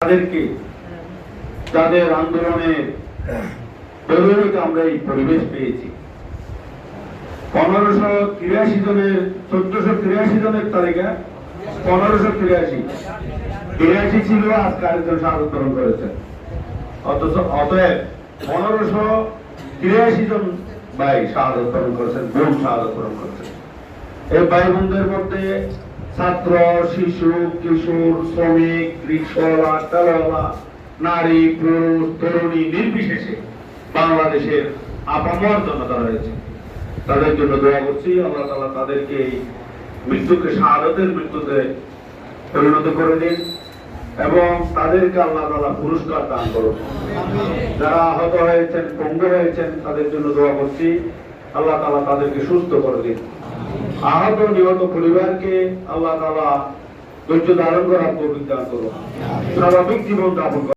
তাদেরকে তাদের আন্দোলনের প্রয়োজনীয়তা আমরা এই পরিবেশ পেয়েছি। পনেরোশো তিরাশি জনের, চোদ্দশো তিরাশি জনের তালিকা, পনেরোশো তিরাশি। তিরাশি ছিল আজকে আরেকজন শাহাদত বরণ করেছেন অথচ অতএব পনেরোশো তিরাশি জন ভাই বরণ করেছেন, বোন বরণ করেছেন। এই ভাই বোনদের মধ্যে ছাত্র, শিশু, কিশোর, শ্রমিক, রিক্সাওয়ালা, তেলওয়ালা, নারী, পুরুষ, তরুণী নির্বিশেষে বাংলাদেশের আপামর জনতা রয়েছে। তাদের জন্য দোয়া করছি, আল্লাহ তালা তাদেরকে মৃত্যুকে, শাহাদতের মৃত্যুতে পরিণত করে দিন এবং তাদেরকে আল্লাহ তালা পুরস্কার দান করুন। যারা আহত হয়েছেন, পঙ্গু হয়েছেন, তাদের জন্য দোয়া করছি, আল্লাহ তালা তাদেরকে সুস্থ করে দিন। আহত নিহত পরিবারকে আল্লাহ তালা ধৈর্য ধারণ করার দান করুন স্বাভাবিক জীবন যাপন।